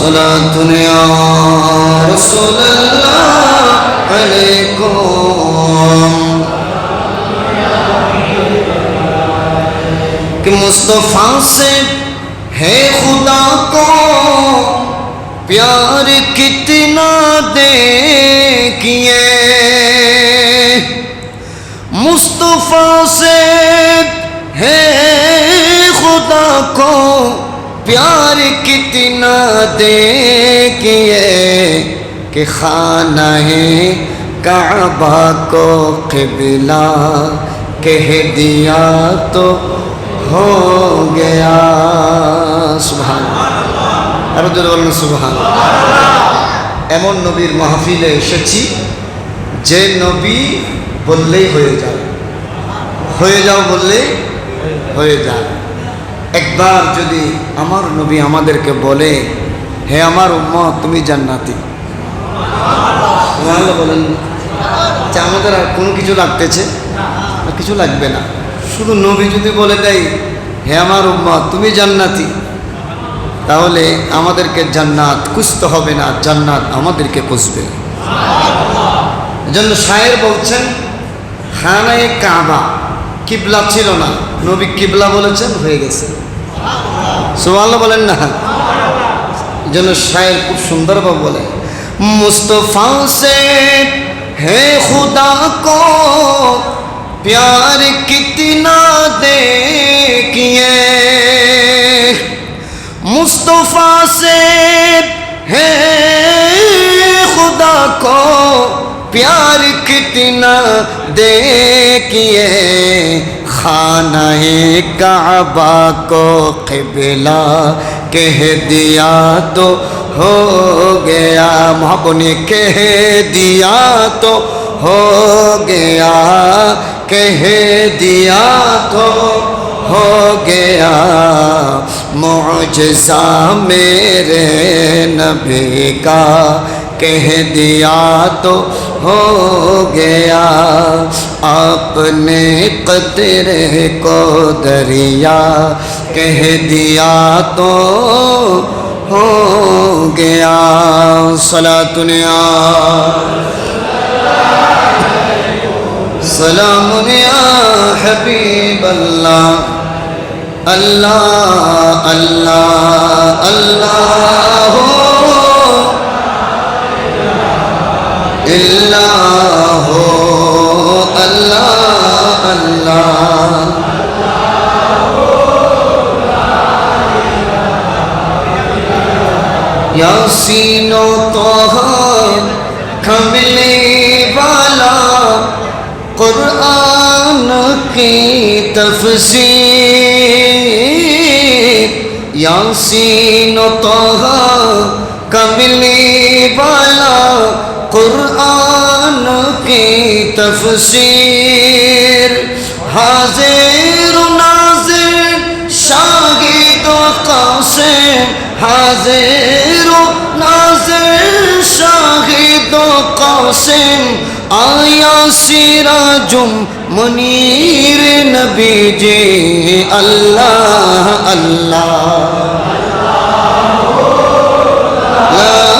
والصلاة دنیا رسول اللہ علیکم کہ مصطفیٰ سے ہے خدا کو پیار کتنا دے کیے مصطفیٰ سے ہے خدا کو प्यार कितना दे किए कि खाना है काबा को किबला कह दिया तो हो गया সুবহান আরো জোরে বলুন সুবহান এমন নবীর মাহফিলে এসেছি যে নবী বললেই হয়ে যাবে হয়ে যাও বললেই হয়ে যাবে একবার যদি আমার নবী আমাদেরকে বলে, হে আমার উম্মত, তুমি জান্নাতি। বলেন, যে আমাদের আর কোনো কিছু লাগতেছে? কিছু লাগবে না। শুধু নবী যদি বলে দেয়, হে আমার উম্মত, তুমি জান্নাতি, তাহলে আমাদেরকে জান্নাত খুঁজতে হবে না, জান্নাত আমাদেরকে খুঁজবে। এজন্য শায়ের বলছেন, খানায় কাবা। কিবলা ছিল না। নবী কিবলা বলেছেন, হয়ে গেছে। সুবহানাল্লাহ বলেন না জন্য শায়ের খুব সুন্দরভাবে বলে মুস্তফা সে হে খুদা কো प्यार कितना दे किए मुस्तफ़ा से है खुदा को प्यार कितना خانہ کعبہ کو قبلہ کہہ دیا تو ہو گیا، محب نے کہہ دیا تو ہو گیا، کہہ دیا تو ہو گیا۔ معجزہ میرے نبی کا کہہ دیا تو ہو گیا۔ آپ نے قطرے کو دریا کہہ دیا تو ہو گیا۔ سلا دنیا سلام یا حبیب اللہ۔ اللہ اللہ اللہ ہو۔ اللہ ہو۔ আল্লাহ আল্লাহ यासीन तोहा खमले वाला कुरान की तफसीर यासीन तोहा कमले वाला قرآن کی تفسیر حاضر و ناظر شاگرد و قاسم حاضر و ناظر شاہد و قاسم آیا سراجم منیر نبی جی اللہ اللہ لا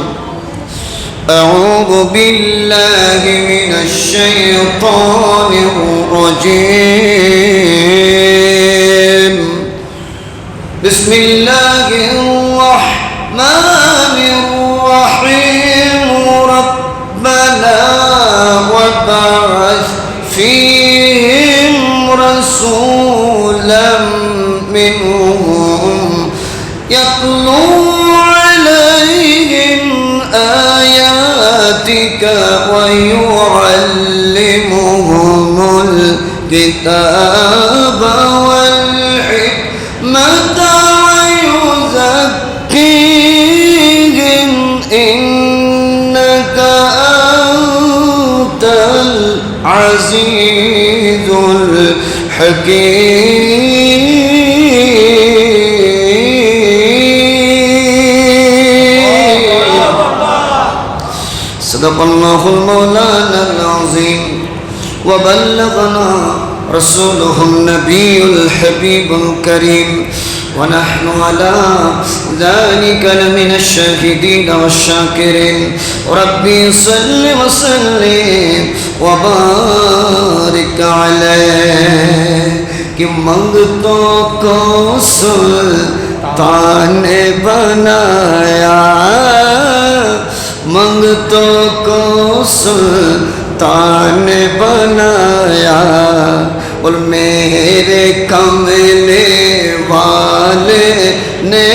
أعوذ بالله من الشيطان الرجيم. بسم الله الرحمن الرحيم. ربنا وبعث فيهم رسولا منهم يتلو بآياتك ويعلمهم الكتاب والحكمة ويزكيهم إنك أنت العزيز الحكيم. صدق الله مولانا العظيم. وبلغنا رسوله النبي الحبيب الكريم. ونحن على ذلك لمن الشاهدين والشاكرين. ربي صل وسلم وبارك عليه. کہ منگتوں سلطان بنايا. منگتوں کو سلطان بنایا اور میرے کملے والے نے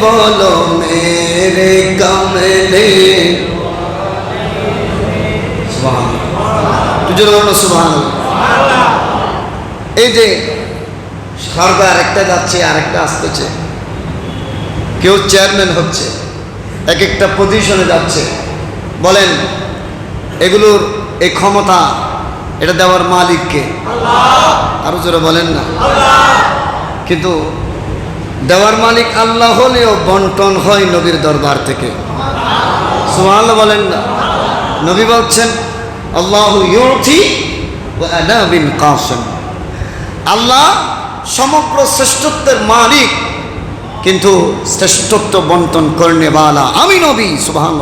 بولو میرے کملے تجھے بولو سبحان এই যে সরকার একটা যাচ্ছে আরেকটা আসতেছে কেউ চেয়ারম্যান হচ্ছে এক একটা পজিশনে যাচ্ছে। বলেন এগুলোর এই ক্ষমতা এটা দেওয়ার মালিককে? আরও জোরে বলেন না। কিন্তু দেওয়ার মালিক আল্লাহ হলেও বন্টন হয় নবীর দরবার থেকে। সুমাল বলেন না। নবী বলছেন আল্লাহ ইউথি বিন কাসম। আল্লাহ সমগ্র শ্রেষ্ঠত্বের মালিক কিন্তু শ্রেষ্ঠত্ব বন্টন করনে বালা। আমি নবী সুবাহান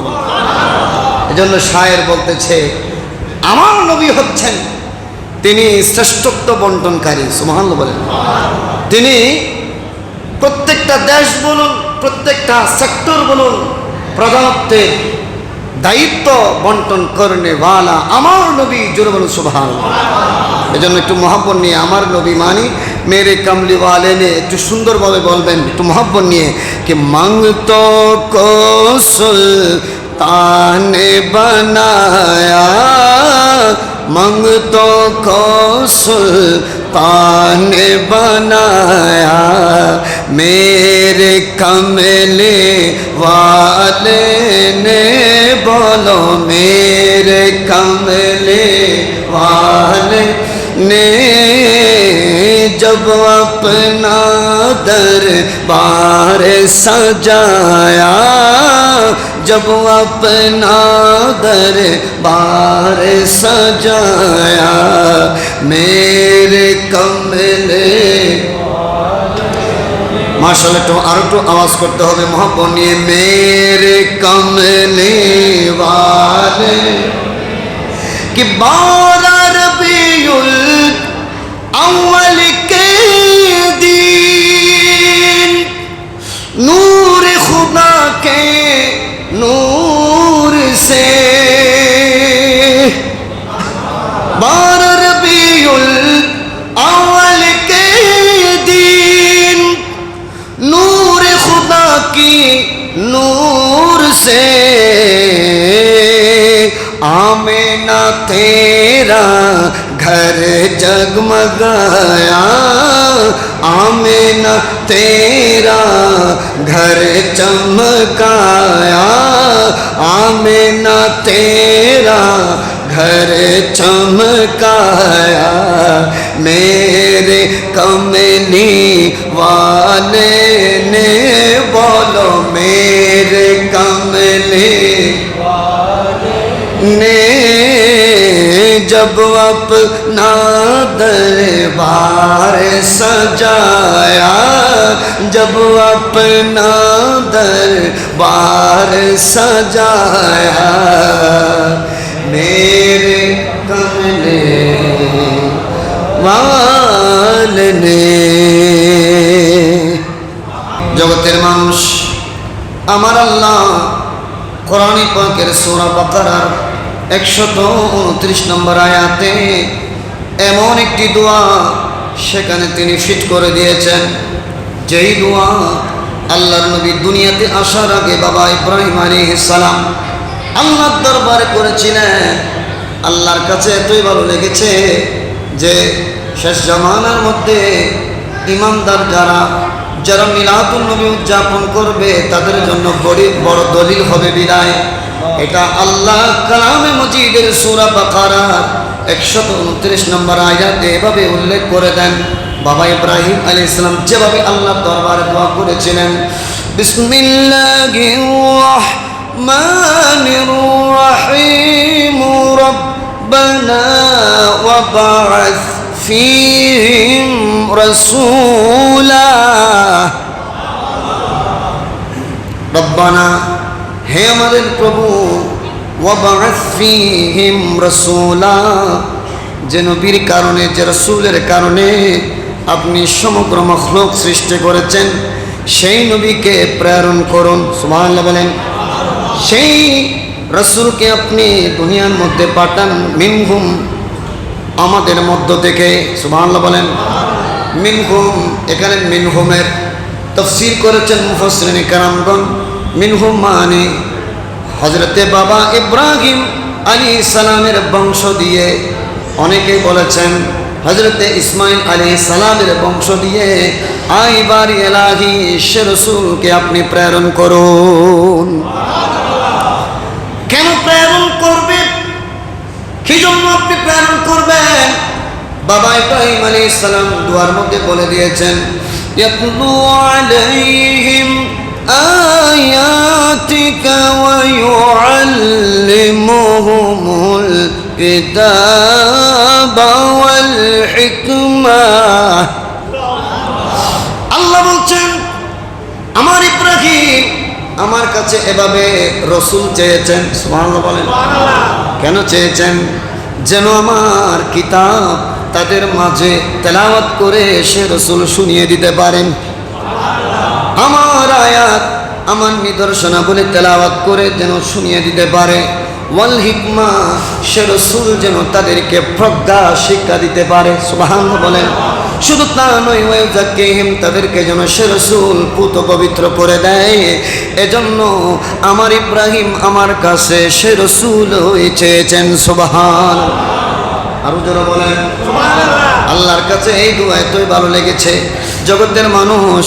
এজন্য শায়ের বলতেছে, আমার নবী হচ্ছেন তিনি শ্রেষ্ঠত্ব বন্টনকারী। সুবাহান বলেন। তিনি প্রত্যেকটা দেশ বলুন, প্রত্যেকটা সেক্টর বলুন প্রধানত্বের দায়িত্ব বন্টন করনে বালা। আমার নবী, জোরে বলুন সুবাহান এজন্য একটু নিয়ে, আমার নবী মানি میرے کملی والے نے ایک سندر بھاوے بولبین একটু মহব্বত ہے کہ منگ تو کو سلطان بنایا منگ تو کو سلطان بنایا۔ میرے کملے والے نے بولو، میرے کملے والے نے جب اپنا در بار سجایا، جب اپنا در بار سجایا، میرے کملے ماشاءاللہ تو আরেকটু আওয়াজ করতে হবে মহাপন নিয়ে میرے کملے والے، کہ بارہ أول كيد نور خدا کے نور سے بار ربیع الاول کے دین نور خدا کی نور سے آمینہ تیرا گھر جگمگایا۔ آمین تیرا گھر چمکایا۔ آمین تیرا گھر چمکایا۔ میرے کمنی والے نے بولو، میرے کملی نے جب اپنا دربار سجایا، جب اپنا دربار سجایا، میرے کملے وال نے۔ জগতের মানুষ আমার আল্লাহ কোরআনী পাকের সোরা বাকারার একশত উনত্রিশ নম্বর আয়াতে এমন একটি দোয়া সেখানে তিনি ফিট করে দিয়েছেন। যেই দোয়া আল্লাহর নবী দুনিয়াতে আসার আগে বাবা ইব্রাহিম আলী সালাম আল্লাহর দরবারে করেছিলেন। আল্লাহর কাছে এতই ভালো লেগেছে যে শেষ জমানার মধ্যে ইমানদার যারা যারা মিলাদুল নবী উদযাপন করবে, তাদের জন্য বড় দলিল হবে বিদায়। এটা আল্লাহ কালামে মজিদের সুরা বাকারার একশত উনত্রিশ নম্বর আয়াতে এভাবে উল্লেখ করে দেন। বাবা ইব্রাহিম আলী ইসলাম যেভাবে আল্লাহ দরবারে দোয়া করেছিলেন রহমানির রহিম, রব্বানা ওয়াবা'থ ফীহিম রাসূলা। রব্বানা হে আমাদের প্রভু রাসূলা, যে নবীর কারণে, যে রসুলের কারণে আপনি সমগ্র মখলুক সৃষ্টি করেছেন, সেই নবীকে প্রেরণ করুন। সুবহানাল্লাহ বলেন, সেই রসুলকে আপনি দুনিয়ার মধ্যে পাঠান, মিনহুম, আমাদের মধ্য থেকে। সুবহানাল্লাহ বলেন, মিনহুম, এখানে মিনহুমের তফসির করেছেন মুফসরিনী কারামগণ। মিনহুম মানে হজরতে বাবা ইব্রাহিম আলী সালামের বংশ দিয়ে অনেকে বলেছেন হজরতে ইসমাইল আলী সালামের বংশ দিয়ে, আই বাড়ি এলাহি রসুলকে আপনি প্রেরণ করুন। কেন প্রেরণ করবে? কি জন্য আপনি প্রেরণ করবেন? বাবা ইব্রাহিম আলী সালাম দুয়ার মধ্যে বলে দিয়েছেন আলাইহিম آياتك ويعلمهم الكتاب والحكمة আল্লাহ বলছেন আমার ইব্রাহিম আমার কাছে এভাবে রসুল চেয়েছেন সুবহানাল্লাহ বলেন কেন চেয়েছেন যেন আমার কিতাব তাদের মাঝে তেলাওয়াত করে সে রসুল শুনিয়ে দিতে পারেন আমার আয়াত, আমার নিদর্শনা বলে তেলাওয়াত করে যেন শুনিয়ে দিতে পারে। ওয়াল হিকমা, সে রসুল যেন তাদেরকে প্রজ্ঞা, শিক্ষা দিতে পারে। সুবাহান বলেন, শুধু তা নয় ওই জাকিহিম তাদেরকে যেন সে রসুল পুত পবিত্র করে দেয়। এজন্য আমার ইব্রাহিম আমার কাছে সে রসুল চেয়েছেন সুবাহান আরও যারা বলেন আল্লাহর কাছে এই দোয়া এতই ভালো লেগেছে। জগতের মানুষ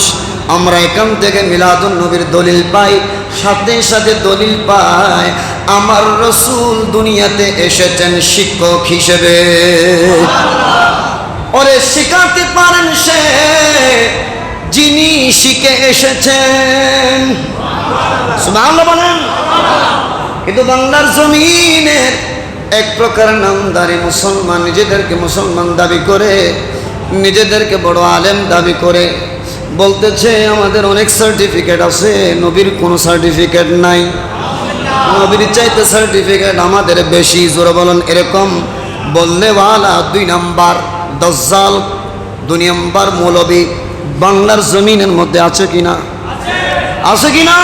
আমরা এখান থেকে মিলাদুন নবীর দলিল পাই, সাথে সাথে দলিল পাই, আমার রসুল দুনিয়াতে এসেছেন শিক্ষক হিসেবে। ওরে শিখাতে পারেন সে, যিনি শিখে এসেছেন। বলেন। কিন্তু বাংলার জমিনের এক প্রকার নামদারি মুসলমান নিজেদেরকে মুসলমান দাবি করে, নিজেদেরকে বড় আলেম দাবি করে বলতেছে আমাদের অনেক সার্টিফিকেট আছে নবীর কোনো সার্টিফিকেট নাই। নবীর চাইতে সার্টিফিকেট আমাদের বেশি জোরে বলেন এরকম। বললে ওয়ালা দুই নাম্বার দজ্জাল দুই নাম্বার মৌলবী বাংলার জমিনের মধ্যে আছে কিনা? আছে কিনা?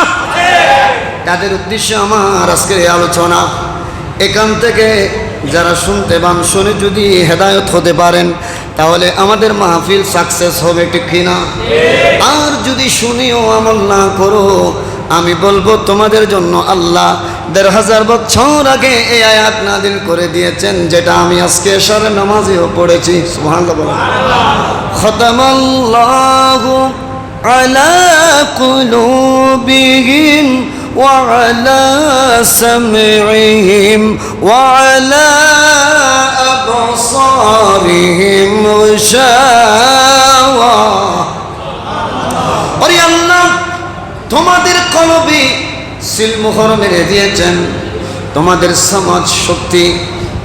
তাদের উদ্দেশ্যে আমার আজকের আলোচনা। এখান থেকে যারা শুনতে পান, শুনে যদি হেদায়ত হতে পারেন, তাহলে আমাদের মাহফিল সাকসেস হবে, ঠিক কিনা? আর যদি শুনিও আমল না করো, আমি বলব তোমাদের জন্য আল্লাহ দেড় হাজার বছর আগে এই আয়াত নাদিল করে দিয়েছেন, যেটা আমি আজকে সারে নামাজেও পড়েছি। খতামাল্লাহু আলা কুলুবিহিম وعلى سمعهم وعلى أبصارهم غشاوة ওরে আল্লাহ তোমাদের কলবে সিলমোহর মেরে দিয়েছেন তোমাদের সমাজ শক্তি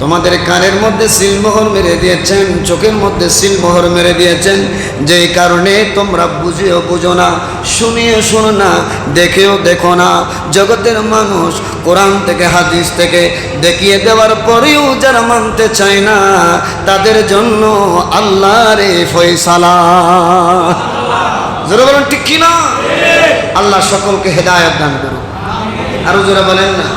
তোমাদের কানের মধ্যে সিলমোহর মেরে দিয়েছেন, চোখের মধ্যে সিলমোহর মেরে দিয়েছেন। যেই কারণে তোমরা বুঝেও বুঝো না, শুনিও শোনো না, দেখেও দেখো না। জগতের মানুষ কোরআন থেকে, হাদিস থেকে দেখিয়ে দেওয়ার পরেও যারা মানতে চায় না, তাদের জন্য আল্লাহর এই ফয়সালা। জোরে বলেন, ঠিক কিনা? আল্লাহ সকলকে হেদায়ত দান করুন আরও জোরে বলেন না?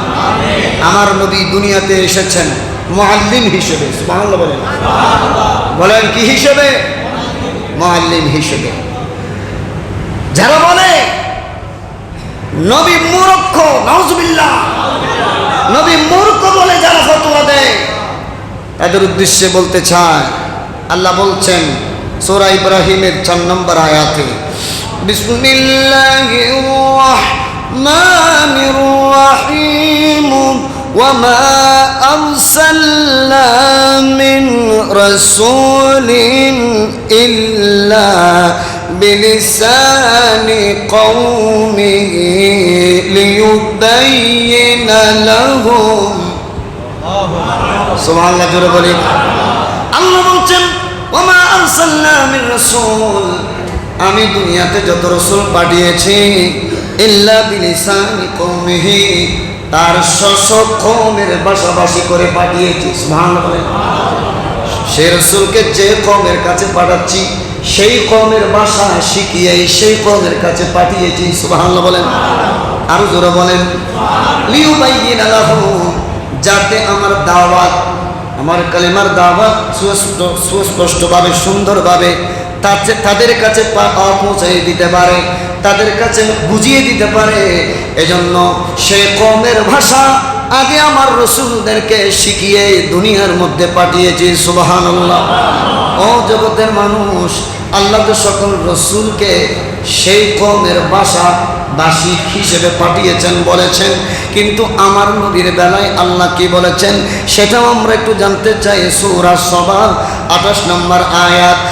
আমার নবী দুনিয়াতে এসেছেন। মুআল্লিম হিসেবে, সুবহানাল্লাহ বলেন। বলেন কি হিসেবে? মুআল্লিম হিসেবে। যারা বলে, নবী মূর্খ, নাউজুবিল্লাহ, নবী মূর্খ বলে যারা ফতোয়া দেয় তাদের উদ্দেশ্যে বলতে চায় আল্লাহ বলছেন সূরা ইব্রাহিমের 4 নম্বর আয়াতে, বিসমিল্লাহির রহমানির রহিম। وما أرسلنا من رسول إلا بلسان قومه ليبين لهم سبحان الله جل বলি আল্লাহ বলছেন ওমা আরসালনা মিন রাসূল আমি দুনিয়াতে যত রসুল পাঠিয়েছি ইল্লা বিলিসানি কওমিহি তার কওমের ভাষাভাষী করে পাঠিয়েছি, সুবহানাল্লাহ। বলেন সে রসুলকে যে কমের কাছে পাঠাচ্ছি, সেই কমের ভাষা শিখিয়ে সেই কমের কাছে পাঠিয়েছি, সুবহানাল্লাহ বলেন। আরও জোরে বলেন, লিউবাইয়িনা লাহুম যাতে আমার দাওয়াত, আমার কালেমার দাওয়াত সুস্পষ্ট সুস্পষ্টভাবে, সুন্দরভাবে তাদের কাছে পৌঁছাই দিতে পারে, তাদের কাছে বুঝিয়ে দিতে পারে, এজন্য সে কমের ভাষা আগে আমার রসুলদেরকে শিখিয়ে দুনিয়ার মধ্যে পাঠিয়েছি সুবাহান আল্লাহ ও জগতের মানুষ, আল্লাহ তো সকল রসুলকে সেই কমের ভাষা বাসিক হিসেবে পাঠিয়েছেন, বলেছেন। কিন্তু আমার নবীর বেলায় আল্লাহ কি বলেছেন? সেটাও আমরা একটু জানতে চাই, সৌরা সভা আঠাশ নম্বর আয়াত।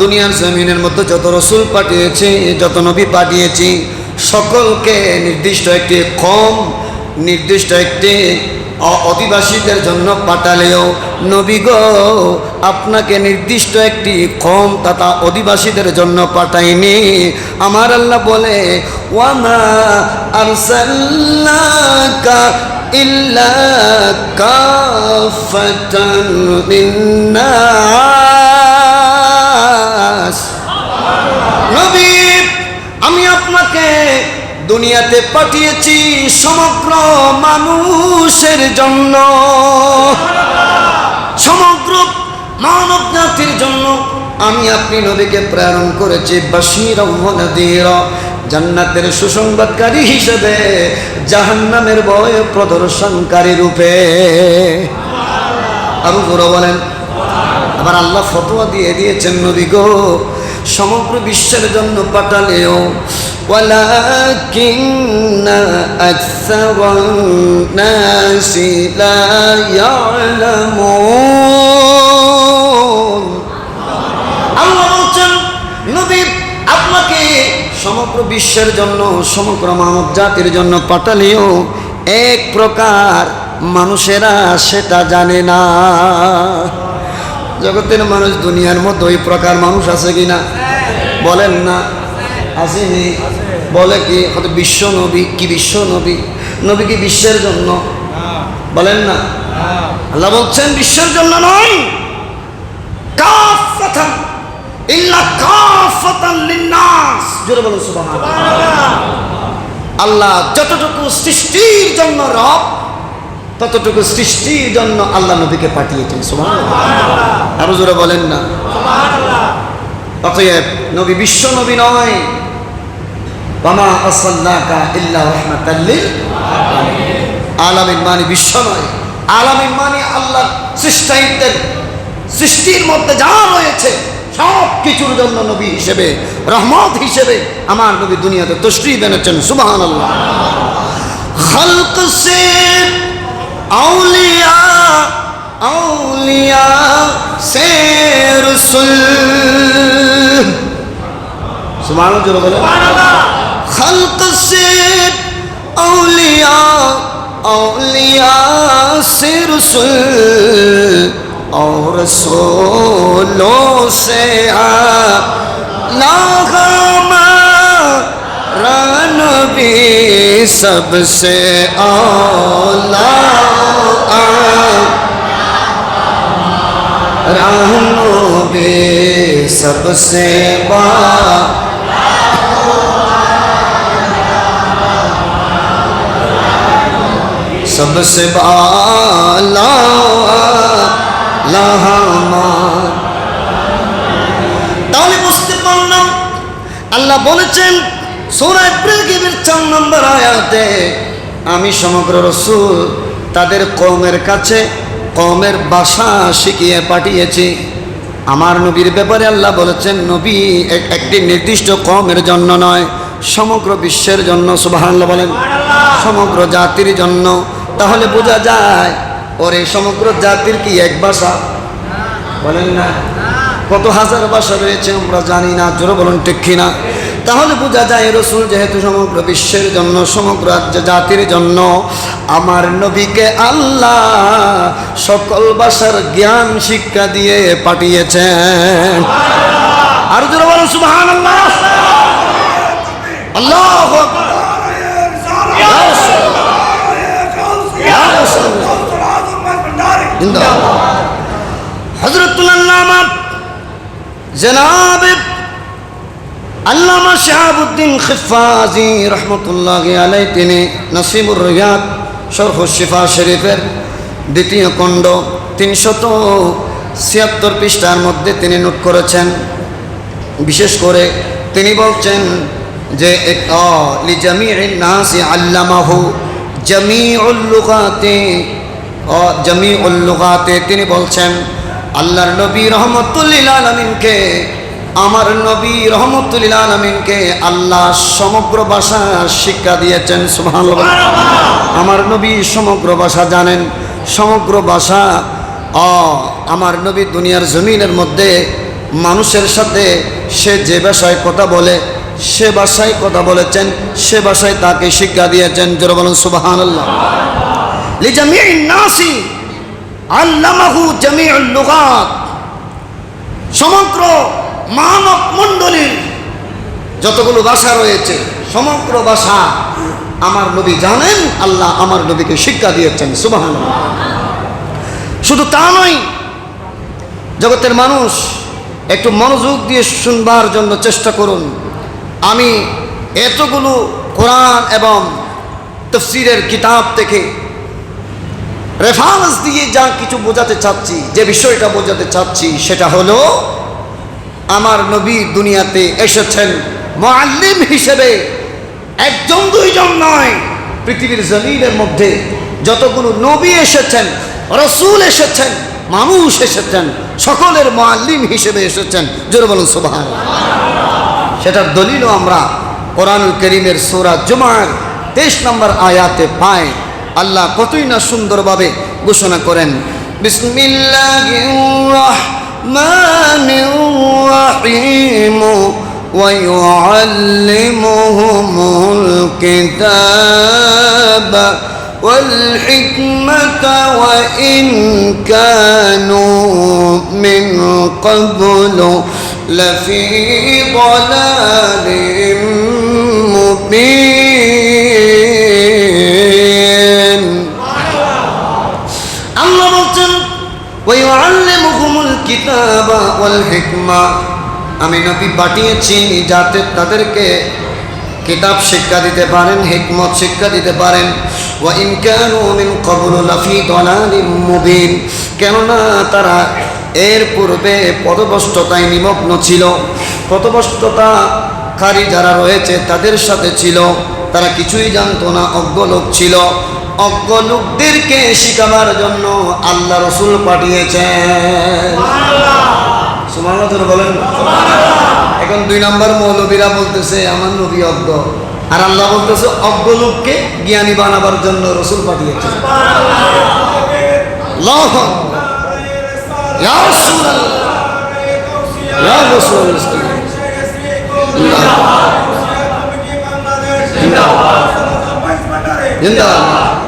দুনিয়ার জমিনের মধ্যে যত রসুল পাঠিয়েছি, যত নবী পাঠিয়েছি, সকলকে নির্দিষ্ট একটি কম, নির্দিষ্ট একটি অধিবাসীদের জন্য পাঠালেও, নবী গো, আপনাকে নির্দিষ্ট একটি কম তথা অধিবাসীদের জন্য পাঠাইনি। আমার আল্লাহ বলে ওয়ামা আরসাল্লাকা ইল্লা কাফাতান লিন্নাস নবী, আমি আপনাকে দুনিয়াতে পাঠিয়েছি সমগ্র মানুষের জন্য। সমগ্র মানব জাতির জন্য আমি আপনি নবীকে প্রেরণ করেছি বাসির নদীর জান্নাতের সুসংবাদকারী হিসেবে জাহান্নামের ভয় প্রদর্শনকারী রূপে আরো জোরে বলেন আবার আল্লাহ ফতোয়া দিয়ে দিয়েছেন নবী গো সমগ্র বিশ্বের জন্য পাঠালেও ولكن أكثر الناس لا يعلمون সমগ্র বিশ্বের জন্য, সমগ্র মানব জাতির জন্য পাঠালেও এক প্রকার মানুষেরা সেটা জানে না। জগতের মানুষ দুনিয়ার মধ্যে ওই প্রকার মানুষ আছে কি না? বলেন না। আসেনি বলে কি? হয়তো বিশ্ব নবী কি বিশ্ব নবী? নবী কি বিশ্বের জন্য? বলেন না। আল্লাহ বলছেন, বিশ্বের জন্য নয়। কাফাতান লিন্নাস জোরে বলুন আল্লাহ যতটুকু সৃষ্টির জন্য রব, ততটুকু সৃষ্টির জন্য আল্লাহ নবীকে পাঠিয়েছেন, সুবহানাল্লাহ। আরও জোরে বলেন না। অতএব নবী বিশ্ব নবী নয়। বামা আসাল্লাকা ইল্লা রহমাতাল লিল আলামিন। মানে বিশ্ব নয়। আলামিন মানে আল্লাহ সৃষ্টাইতের সৃষ্টির মধ্যে যা রয়েছে সব কিছুর জন্য নবী হিসেবে রহমত হিসেবে আমার নবী দুনিয়াতে তশ্রী বেনেছেন সুবাহান আল্লাহ খালক সে আউলিয়া আউলিয়া সে রসুল। সুবাহান জোরে বলে খালক সে আউলিয়া আউলিয়া সে রসুল। اور رسولوں سے رن بھی سب سے اولا رانو بھی سب سے با سب سے بالا তাহলে বুঝতে পারলাম আল্লাহ বলেছেন সৌরা এপ্রিল গিবির চার নম্বর আয়াতে আমি সমগ্র রসুল তাদের কৌমের কাছে কৌমের ভাষা শিখিয়ে পাঠিয়েছি। আমার নবীর ব্যাপারে আল্লাহ বলেছেন নবী একটি নির্দিষ্ট কমের জন্য নয় সমগ্র বিশ্বের জন্য সুবহানাল্লাহ বলেন। সমগ্র জাতির জন্য। তাহলে বোঝা যায় ওর এই সমগ্র জাতির কি এক ভাষা? বলেন না। কত হাজার ভাষা রয়েছে আমরা জানি না, জোরে বলুন ঠিক কিনা তাহলে বোঝা যায় রসুল যেহেতু সমগ্র বিশ্বের জন্য, সমগ্র জাতির জন্য, আমার নবীকে আল্লাহ সকল ভাষার জ্ঞান, শিক্ষা দিয়ে পাঠিয়েছেন। আর জোরে বলুন সুবহান আল্লাহ আল্লাহ আল্লামা শাহাবুদ্দিন তিনি দ্বিতীয় খণ্ড তিনশত ছিয়াত্তর পৃষ্ঠার মধ্যে তিনি নোট করেছেন। বিশেষ করে তিনি বলছেন যে লিজামি নাসি আল্লামাহু জামি জামি উল্লুকাতে তিনি বলছেন আল্লাহর নবী রহমতুল্লিল আলমিনকে আমার নবী রহমতুল্লিল আলমিনকে আল্লাহ সমগ্র ভাষা শিক্ষা দিয়েছেন সুবহানাল্লাহ। আমার নবী সমগ্র ভাষা জানেন সমগ্র ভাষা অ আমার নবী দুনিয়ার জমিনের মধ্যে মানুষের সাথে সে যে ভাষায় কথা বলে সে ভাষায় কথা বলেছেন সে ভাষায় তাকে শিক্ষা দিয়েছেন জোরে বলুন সুবহানাল্লাহ। সমগ্র মানব মণ্ডলীর যতগুলো ভাষা রয়েছে, সমগ্র ভাষা আমার নবী জানেন, আল্লাহ আমার নবীকে শিক্ষা দিয়েছেন, সুবহানাল্লাহ। শুধু তা নয়, জগতের মানুষ একটু মনোযোগ দিয়ে শুনবার জন্য চেষ্টা করুন। আমি এতগুলো কোরআন এবং তফসিরের কিতাব থেকে রেফারেন্স দিয়ে যা কিছু বোঝাতে চাচ্ছি, যে বিষয়টা বোঝাতে চাচ্ছি, সেটা হলো, আমার নবী দুনিয়াতে এসেছেন মোয়াল্লিম হিসেবে, একজন দুইজন নয়, পৃথিবীর জমিনের মধ্যে যতগুলো নবী এসেছেন, রসুল এসেছেন, মানুষ এসেছেন, সকলের মোয়াল্লিম হিসেবে এসেছেন, জোরে বলুন সেটার দলিলও আমরা কোরআনুল করিমের সোরা জুমার তেইশ নম্বর আয়াতে পাই। আল্লাহ কতই না সুন্দরভাবে ঘোষণা করেন বিসমিল্লাহির ويعلمهم الكتاب والحكمة وإن كانوا من قبل لفي ضلال مبين আল্লাহ বলছেন ওয়াইউআল্লিমুহুমুল কিতাবা ওয়াল হিকমা। আমি নবী পাঠিয়েছি যাতে তাদেরকে কিতাব শিক্ষা দিতে পারেন, হিকমত শিক্ষা দিতে পারেন। লাফি কেননা তারা এর পূর্বে পদভষ্টতায় নিমগ্ন ছিল। পদভষ্টতাকারী যারা রয়েছে তাদের সাথে ছিল। তারা কিছুই জানতো না অজ্ঞ লোক ছিল। অজ্ঞ লোকদেরকে শিখাবার জন্য আল্লাহ রসুল পাঠিয়েছেন। বলেন। এখন দুই নম্বর মৌলবীরা বলতেছে আমার নবী অজ্ঞ। আর আল্লাহ বলতেছে অজ্ঞ লোককে জ্ঞানী বানাবার জন্য রসুল পাঠিয়েছেন। জিন্দাবাদ।